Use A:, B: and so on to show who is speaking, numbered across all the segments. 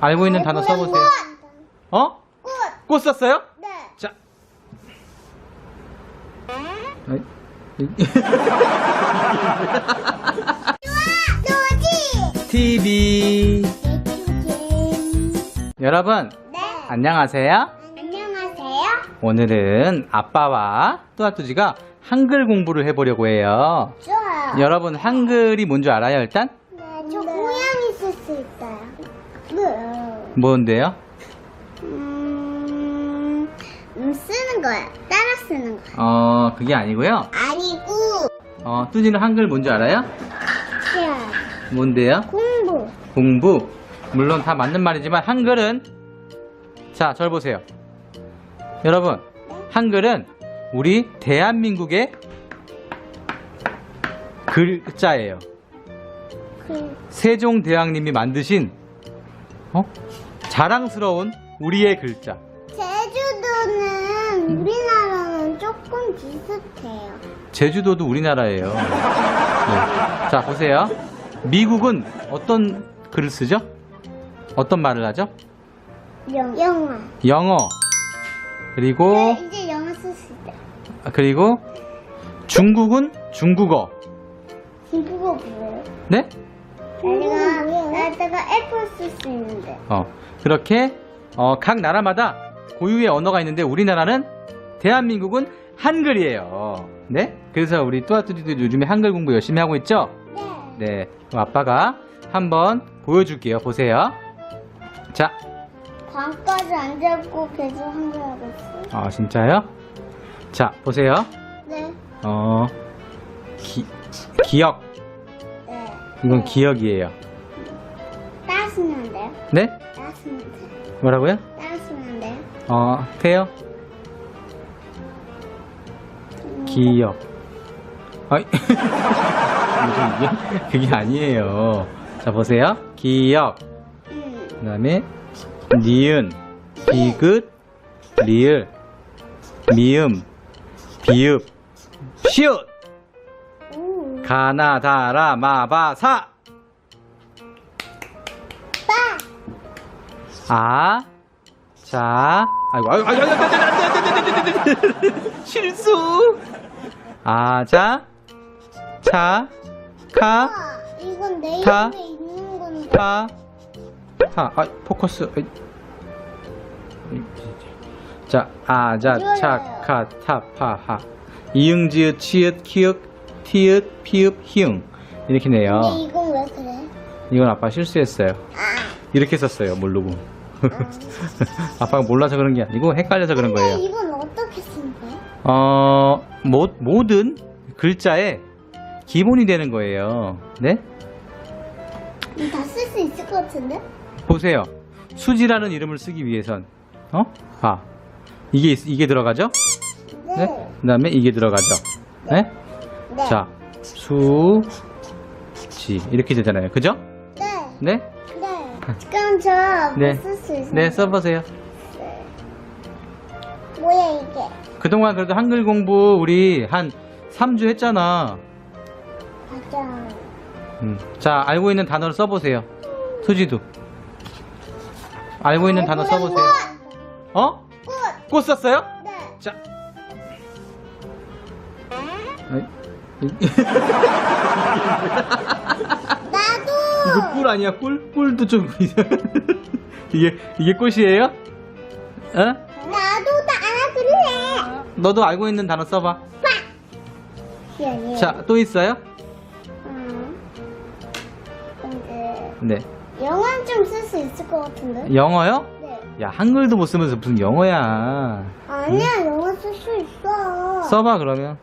A: 알고 있는 단어 써보세요. 어?
B: 꽃.
A: 꽃 썼어요?
B: 네.
A: 자. 아이, 이-
B: 노지.
A: TV. 여러분,
B: 네.
A: 안녕하세요.
B: 안녕하세요.
A: 오늘은 아빠와 뚜아뚜지가 한글 공부를 해보려고 해요.
B: 좋아요.
A: 여러분, 한글이 뭔 줄 알아요, 일단? 뭔데요?
B: 음, 음, 쓰는 거야. 따라 쓰는 거야.
A: 어, 그게 아니고요.
B: 아니고,
A: 어, 뚜지는 한글 뭔줄 알아요?
B: 시험,
A: 뭔데요?
B: 공부.
A: 공부. 물론 다 맞는 말이지만 한글은 자, 절 보세요. 여러분, 한글은 우리 대한민국의 글자예요.
B: 그,
A: 세종대왕님이 만드신 어? 자랑스러운 우리의 글자.
B: 제주도는 우리나라는 조금 비슷해요.
A: 제주도도 우리나라예요. 네. 자, 보세요. 미국은 어떤 글을 쓰죠? 어떤 말을 하죠?
B: 영. 영어.
A: 영어. 그리고
B: 네, 이제 영어 쓸수 있다.
A: 아, 그리고 중국은 중국어.
B: 중국어 뭐예요?
A: 네?
B: 내가 나다가 애플 쓸 수 있는데.
A: 어. 그렇게 어, 각 나라마다 고유의 언어가 있는데 우리나라는 대한민국은 한글이에요. 네? 그래서 우리 뚜아뚜디도 요즘에 한글 공부 열심히 하고 있죠?
B: 네.
A: 네. 그럼 아빠가 한번 보여줄게요. 보세요. 자,
B: 광까지 안 잡고 계속 한글 하고 있어.
A: 아 진짜요? 자, 보세요.
B: 네.
A: 어, 기, 기억.
B: 네.
A: 이건
B: 네.
A: 기억이에요.
B: 안 돼요?
A: 네?
B: 돼요?
A: 뭐라고요?
B: 따라 쓰면 안 돼요?
A: 어, 돼요? 기억. 어이. 무슨 이게? 그게 아니에요. 자, 보세요. 기억.
B: 응.
A: 그 다음에, 니은, 디귿, 리을, 미음, 비읍,
B: 오.
A: 가나다라, 마바사,
B: 빠.
A: 아, 자, 아이고, 아이고, 아이고, 아이고, 아이고, 아이고, 아이고, 아이고, 실수. 아, 자, 차, 카,
B: 아, 이건 내
A: 타.
B: 입에 있는 건데.
A: 파, 파, 아, 포커스. 어이, 자, 아, 자, 차, 카, 타, 파, 하. 이응, 지읒, 치읒, 키읔, 티읒, 피읒, 히응. 이렇게 네요.
B: 근데 이건 왜 그래?
A: 이건 아빠 실수했어요.
B: 아.
A: 이렇게 썼어요, 모르고. 아빠가 몰라서 그런 게 아니고 헷갈려서 그런 거예요.
B: 이건 어떻게 거야?
A: 어, 모, 모든 글자의 기본이 되는 거예요. 네?
B: 다 쓸 수 있을 것 같은데?
A: 보세요. 수지라는 이름을 쓰기 위해선, 어? 봐. 이게, 있- 이게 들어가죠? 네? 그 다음에 이게 들어가죠? 네?
B: 네.
A: 자, 수, 지. 이렇게 되잖아요. 그죠?
B: 네.
A: 네?
B: 네. 그럼 저
A: 네.
B: 뭐쓸수 있어요?
A: 네, 써보세요.
B: 뭐야 이게?
A: 그동안 그래도 한글 공부 우리 한 3주 했잖아.
B: 맞아.
A: 음. 자, 알고 있는 단어를 써보세요. 수지도. 알고 있는 단어 써보세요. 어?
B: 꽃.
A: 꽃 썼어요?
B: 네.
A: 자. 어이, 이-. 이거 꿀 아니야? 꿀? 꿀도 좀 이게 이게 꽃이에요? 어?
B: 나도 따라 그래.
A: 너도 알고 있는 단어 써봐.
B: 시연이.
A: 자, 또 있어요?
B: 음. 근데
A: 네.
B: 영어는 좀 쓸 수 있을 것 같은데?
A: 영어요?
B: 네.
A: 야, 한글도 못 쓰면서 무슨 영어야?
B: 아니야 영어 쓸 수 있어.
A: 써봐 그러면.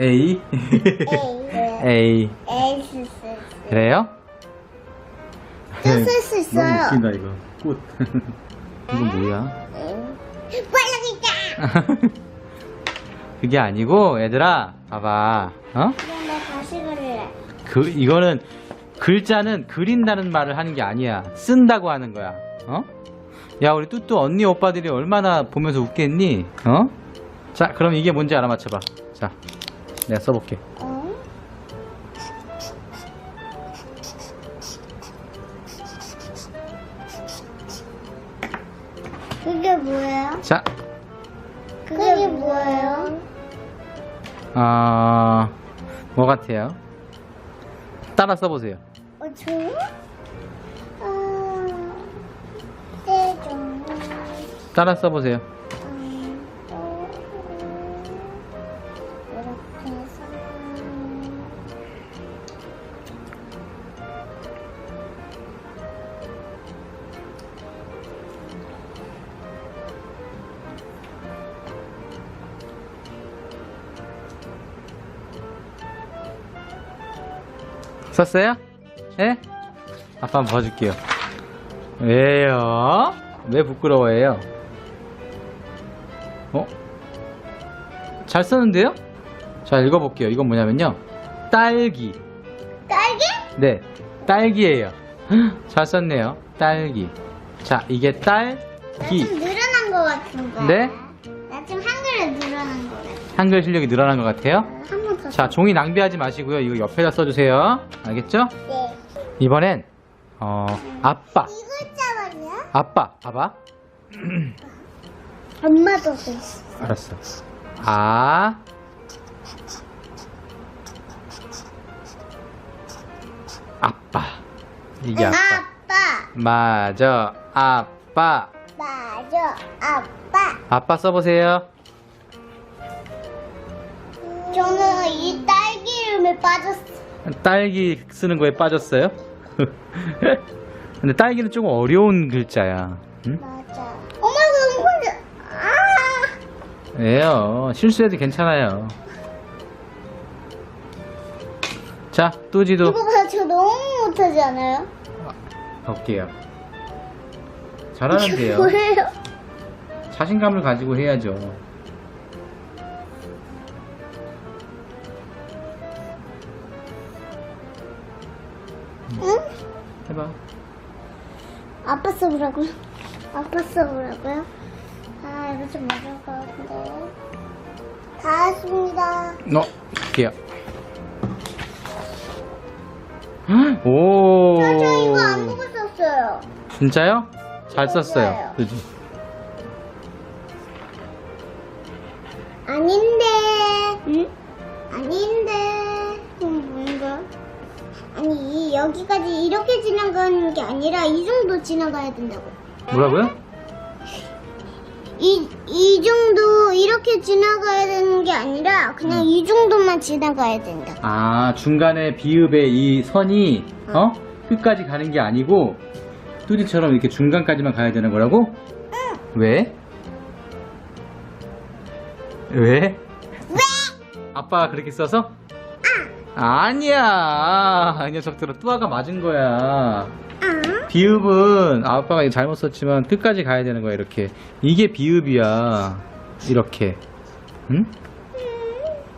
B: A.
A: A.
B: A.
A: A.
B: A 쓸수 있어.
A: 그래요?
B: 쓸수 있어요.
A: 너무 웃긴다 이거. 꽃. 이건 뭐야?
B: 빨라니까.
A: 그게 아니고 얘들아 봐봐. 어?
B: 그럼 나 다시 그릴래.
A: 그 이거는 글자는 그린다는 말을 하는 게 아니야. 쓴다고 하는 거야. 어? 야 우리 뚜뚜 언니 오빠들이 얼마나 보면서 웃겠니? 어? 자, 그럼 이게 뭔지 알아맞혀봐. 자, 내가 써볼게.
B: 어? 그게 뭐예요?
A: 자,
B: 그게 뭐예요?
A: 어, 뭐 같아요? 따라 써보세요.
B: 어, 저요? 어, 세종.
A: 따라 써보세요. 썼어요? 예? 아빠 한번 봐줄게요. 왜요? 왜 부끄러워해요? 어? 잘 썼는데요? 자, 읽어볼게요. 이건 뭐냐면요. 딸기.
B: 딸기?
A: 네, 딸기예요. 헉, 잘 썼네요. 딸기. 자, 이게
B: 나
A: 딸기.
B: 좀 늘어난 것 같은데.
A: 네?
B: 나 좀 한글에 늘어난 것 같아.
A: 한글 실력이 늘어난 것 같아요. 자, 종이 낭비하지 마시고요. 이거 옆에다 써주세요. 알겠죠?
B: 네.
A: 이번엔 어 아빠,
B: 이거 있잖아요.
A: 아빠, 봐봐.
B: 엄마도 그 있어.
A: 알았어. 아, 아빠. 이게 아빠.
B: 아빠.
A: 맞아, 아빠.
B: 맞아. 아빠.
A: 아빠 써보세요.
B: 저는 이 딸기 이름에 빠졌어.
A: 딸기 쓰는 거에 빠졌어요? 근데 딸기는 조금 어려운 글자야. 응?
B: 맞아. 엄마 그럼 혼자. 아.
A: 왜요? 실수해도 괜찮아요. 자, 뚜지도
B: 이거 봐, 저 너무 못하지 않아요?
A: 볼게요. 잘하는데요.
B: 뭐예요?
A: 자신감을 가지고 해야죠.
B: 응?
A: 해봐.
B: 아빠 써보라고요? 아빠 써보라고요? 아, 이거 좀 어려울 것 같은데. 다 했습니다.
A: 어, 볼게요. 오.
B: 저, 저 이거 안 보고 썼어요.
A: 진짜요? 잘 썼어요. 그지?
B: 이 정도 지나가야 된다고.
A: 뭐라고요?
B: 이, 이 정도 이렇게 지나가야 되는 게 아니라 그냥 이 정도만 지나가야 된다.
A: 아, 중간에 비읍의 이 선이, 어? 끝까지 가는 게 아니고, 뚜디처럼 이렇게 중간까지만 가야 되는 거라고? 왜? 왜?
B: 왜?
A: 아빠가 그렇게 써서? 아니야. 이 녀석들은 뚜아가 맞은 거야.
B: 아?
A: 비읍은 아빠가 이거 잘못 썼지만 끝까지 가야 되는 거야, 이렇게. 이게 비읍이야. 이렇게. 응?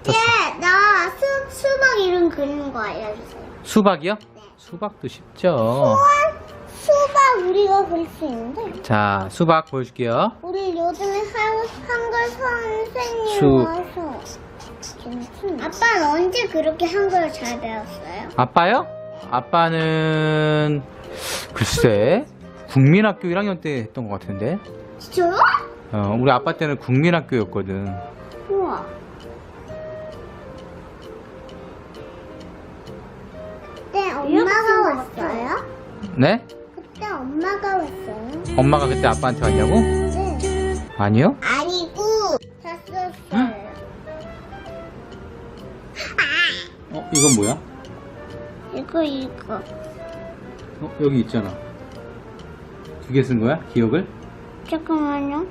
B: 예, 나 수, 수박 이름 그리는 거 알려주세요.
A: 수박이요?
B: 네.
A: 수박도 쉽죠.
B: 수박 우리가 그릴 수 있는데.
A: 자, 수박 보여줄게요.
B: 우리 요즘에 한, 한글 선생님
A: 수-
B: 와서. 괜찮아. 아빠는 언제 그렇게 한글을 잘 배웠어요?
A: 아빠요? 아빠는 글쎄 국민학교 1학년 때 했던 것 같은데.
B: 진짜요?
A: 어, 우리 아빠 때는 국민학교였거든.
B: 우와. 그때 엄마가 왔어요?
A: 네?
B: 그때 엄마가 왔어요?
A: 엄마가 그때 아빠한테 왔냐고?
B: 네.
A: 아니요.
B: 아니고 샀었어요.
A: 어, 이건 뭐야?
B: 이거 이거.
A: 어, 여기 있잖아. 두 개 쓴 거야? 기억을?
B: 잠깐만요.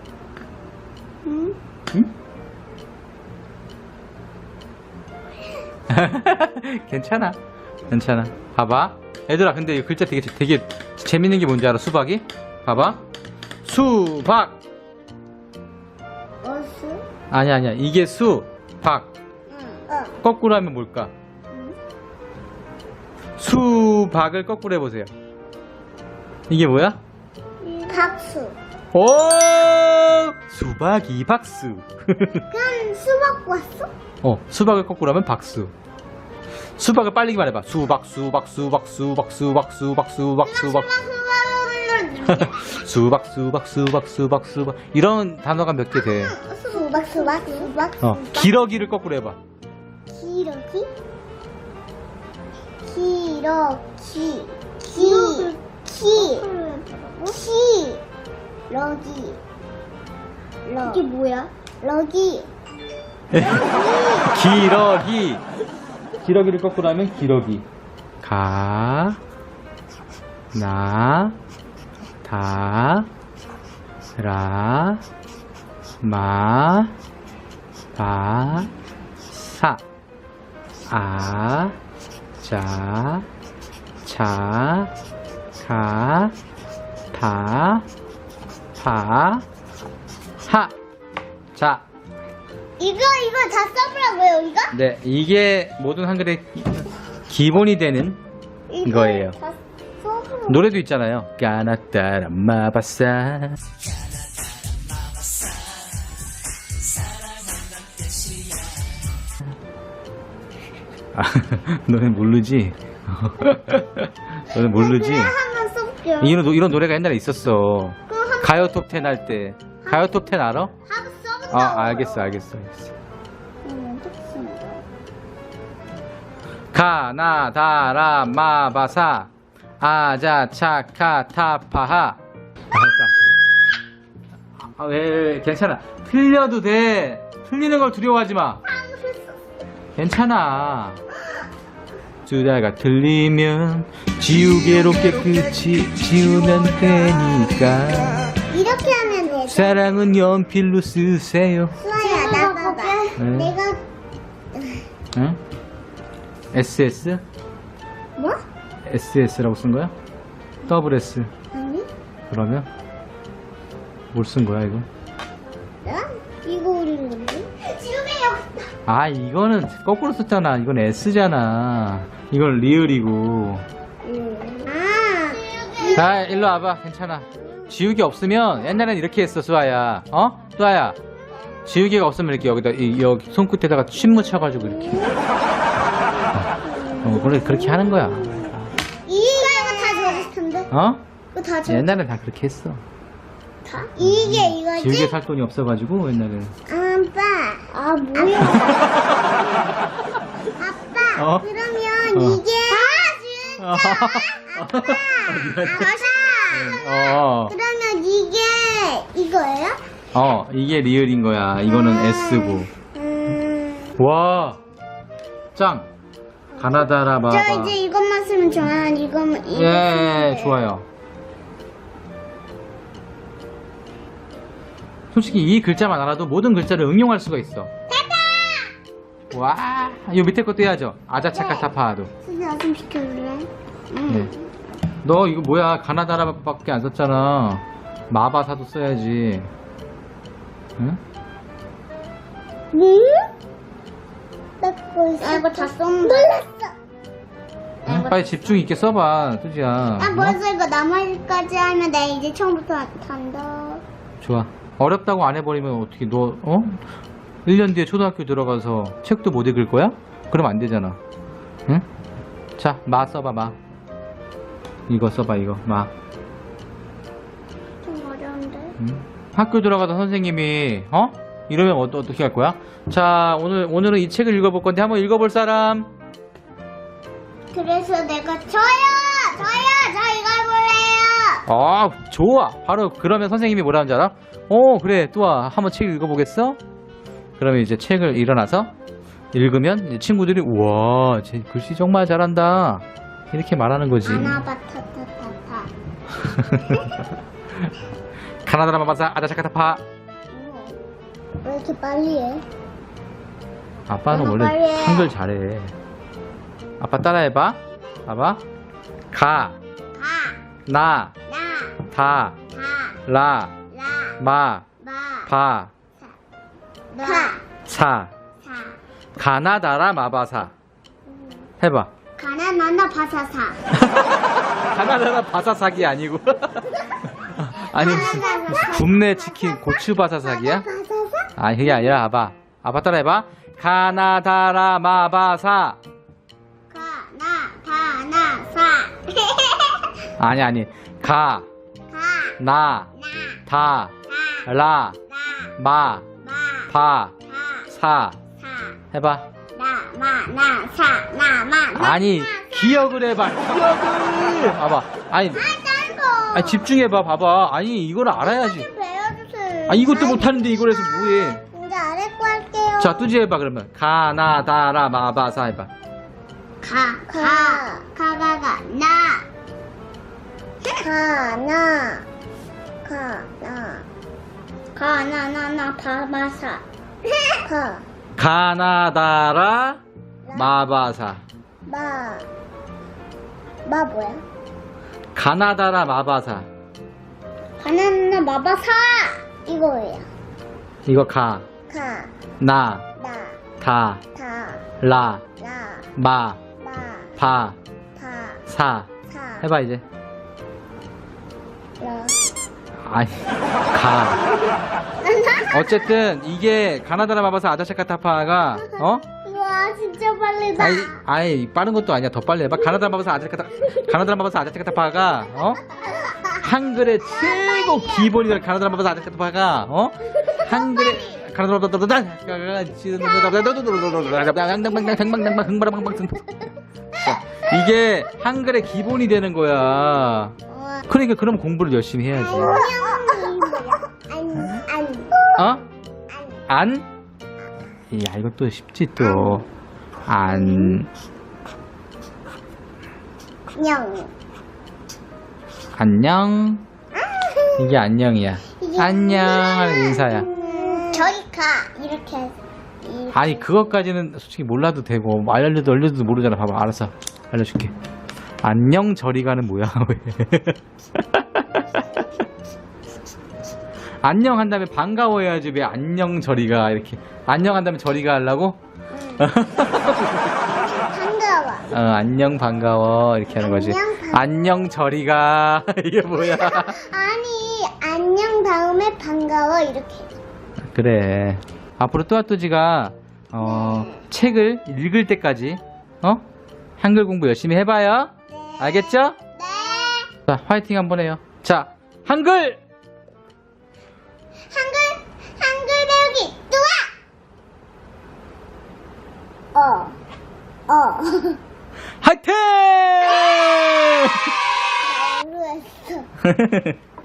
B: 응?
A: 응? 괜찮아. 괜찮아. 봐봐. 얘들아, 근데 이 글자 되게, 되게 재밌는 게 뭔지 알아? 수박이? 봐봐. 수박!
B: 어수?
A: 아니야, 아니야. 이게 수, 박.
B: 응. 어.
A: 거꾸로 하면 뭘까? 수박을 거꾸로 해보세요. 이게 뭐야?
B: 박수.
A: 오! 수박이 박수.
B: 그럼 수박 왔어?
A: 어, 수박을 거꾸로 하면 박수. 수박을 빨리 말해봐. 수박, 수박, 수박, 수박, 수박, 수박, 수박, 수박. 수박, 수박, 수박, 수박, 수박. 이런 단어가 몇 개 돼.
B: 수박 수박 수박
A: 어, 기러기를 거꾸로 해봐.
B: 기러기 기러기 기 기 기 러기 러 이게 뭐야? 러기
A: 기러기. 기러기를 거꾸로 하면 기러기. 가, 나, 다, 라, 마, 바, 사, 아, 자, 자, 가, 다, 파, 하. 자,
B: 이거 이거 다 써보라고요 이거?
A: 네, 이게 모든 한글의 기본이 되는 이거예요.
B: 다 써보라고
A: 노래도 있잖아요. 까나따라 마바사. 아, 너네 모르지? 너네 모르지?
B: 한번
A: 이런, 노- 이런 노래가 옛날에 있었어.
B: 그럼
A: 가요 톱10 할 때. 가요 톱10 알아?
B: 한번
A: 아, 알겠어, 알겠어, 알겠어.
B: 음, 좋습니다.
A: 가나 다라 마 바사 아자 차카 타파하 알았다 아, 왜, 왜, 왜, 괜찮아 틀려도 돼 틀리는 걸 두려워하지 마 괜찮아 주다가 틀리면 지우개로 깨끗이 지우면 되니까
B: 이렇게 하면 되죠
A: 사랑은 연필로 쓰세요
B: 수아야 나 봐봐
A: 네.
B: 내가
A: 응? SS?
B: 뭐?
A: SS라고 쓴 거야? 더블 S
B: 아니
A: 그러면 뭘 쓴 거야 이거?
B: 나? 이거 우린 건데? 지우개 여기
A: 아 이거는 거꾸로 썼잖아 이건 S잖아 이건 리을이고.
B: 아
A: 자 일로 와봐. 괜찮아. 지우개 없으면 옛날엔 이렇게 했어 수아야. 어? 수아야. 지우개가 없으면 이렇게 여기다 이, 여기 손끝에다가 침 묻혀가지고 이렇게. 어 그래 그렇게 하는 거야.
B: 이거 이거 다 적었을 텐데.
A: 어?
B: 이거 다 적었
A: 옛날엔 다 그렇게 했어.
B: 다? 이게 이거지?
A: 지우개 살 돈이 없어가지고 옛날에는
B: 아빠. 아 뭐야. 아빠
A: 어? 어.
B: 이게 아 진짜 아빠
A: 어,
B: 그러면 이게 이거예요?
A: 어, 이게 리을인 거야. 이거는 S고.
B: 음,
A: 와, 짱. 가나다라.
B: 저 이제 이것만 쓰면 좋아요 이거만 이거
A: 예,
B: 쓰면.
A: 좋아요. 솔직히 이 글자만 알아도 모든 글자를 응용할 수가 있어. 와, 이 밑에 것도 해야죠. 아자차카타파도.
B: 수지야 좀 시켜줄래?
A: 네. 너 이거 뭐야? 가나다라밖에 안 썼잖아. 마바사도 써야지. 응?
B: 응? 나 그거 있어. 아, 이거 다 썼는데. 몰랐어.
A: 응? 빨리 집중 있게 써봐, 뚜지야.
B: 아,
A: 어?
B: 벌써 이거 나머지까지 하면 나 이제 처음부터 한다.
A: 좋아. 어렵다고 안 해버리면 어떻게 너, 어? 1년 뒤에 초등학교 들어가서 책도 못 읽을 거야? 그러면 안 되잖아. 응? 자, 마 써봐, 마. 이거 써봐, 이거, 마.
B: 좀 어려운데.
A: 응? 학교 들어가서 선생님이, 어? 이러면 어, 어떻게 할 거야? 자, 오늘, 오늘은 이 책을 읽어볼 건데 한번 읽어볼 사람?
B: 그래서 내가 저요! 저요! 저 이거 해볼래요!
A: 아, 좋아. 바로 그러면 선생님이 뭐라는 줄 알아? 어, 그래. 또아, 한번 책 읽어보겠어? 그러면 이제 책을 일어나서 읽으면 친구들이 우와, 쟤 글씨 정말 잘한다. 이렇게 말하는 거지.
B: 아나바타타타타.
A: 가나다라 마바사 아자차카타파.
B: 왜 이렇게 빨리 해?
A: 아빠는 원래
B: 빨리 해.
A: 한글 잘해. 아빠 따라해봐. 봐봐. 가,
B: 가,
A: 나,
B: 나,
A: 다,
B: 다,
A: 라,
B: 라,
A: 마,
B: 마,
A: 바,
B: 나,
A: 사.
B: 사.
A: 가나다라 마바사. 해봐.
B: 가나나나 바사사.
A: 가나다라 바사삭이 아니고. 아니 무슨, 굽네 치킨 고추 바사삭이야?
B: 바사사?
A: 아 그게 아니라 아바 아바 따라 해봐. 가나다라 마바사.
B: 가나 가나 사.
A: 아니 아니. 가. 나.
B: 가,
A: 다.
B: 나,
A: 라.
B: 나,
A: 마.
B: 마,
A: 바
B: 사.
A: 해봐
B: 나, 마, 나, 사, 나, 마, 나.
A: 아니. 기억을 해봐 기억을 봐봐 아니
B: 아, 짧아.
A: 아니 집중해봐 봐봐 아니 이걸 알아야지
B: 좀 배워주세요.
A: 아 이것도 못하는데 이걸 해서 뭐해
B: 이제 아래 거 할게요.
A: 자 뚜지 해봐 그러면 가나다라 마바사 해봐
B: 가, 가, 가가가, 나. 가, 나. 가, 나. 가, 나, 나, 나, 바바사. 가,
A: 가나다라 마바사
B: 마. 마 뭐야?
A: 가나다라 마바사
B: 바나나 마바사. 이거예요.
A: 이거 가
B: 가,
A: 나,
B: 나,
A: 다,
B: 다,
A: 라,
B: 나,
A: 마,
B: 마,
A: 바,
B: 바,
A: 사.
B: 사.
A: 해봐, 이제.
B: 라.
A: 아니, 가. 어쨌든, 이게, 가나다라 마바사 아자샤카타파가, 어?
B: 와, 진짜 빠르다.
A: 아이, 아이, 빠른 것도 아니야. 더 빨리 해봐. 가나다라 마바사 아자샤카타, 가나다라 마바사 아자샤카타파가, 어? 한글의 최고 기본이다. 가나다라 마바사 아자샤카타파가, 어? 한글의, 가나다라 마바사 아자샤카타파가, 이게 한글의 기본이 되는 거야.
B: 와.
A: 그러니까 그럼 공부를 열심히 해야지. 어?
B: 안.
A: 안? 야, 이것도 쉽지 또. 안,
B: 안녕.
A: 안녕. 이게 안녕이야.
B: 이게
A: 안녕 하는 인사야.
B: 음, 저희 가 이렇게 해서 이-
A: 아니, 그것까지는 솔직히 몰라도 되고, 뭐 알려도 알려도 모르잖아. 봐봐, 알았어. 알려줄게. 안녕 저리 가는 뭐야, 왜. 안녕 한 다음에 반가워해야지. 왜 안녕 저리가 이렇게. 안녕 한 다음에 저리가 하려고?
B: 반가워.
A: 어, 안녕 반가워 이렇게 하는 거지.
B: 안녕, 반가워.
A: 안녕 저리가 이게 뭐야?
B: 아니 안녕 다음에 반가워 이렇게.
A: 그래. 앞으로 뚜아뚜지가 어, 책을 읽을 때까지 어 한글 공부 열심히 해봐요.
B: 네.
A: 알겠죠?
B: 네.
A: 자 화이팅 한번 해요. 자 한글
B: 한글 한글 배우기 좋아. 어. 어.
A: 화이팅!
B: 나로 했어.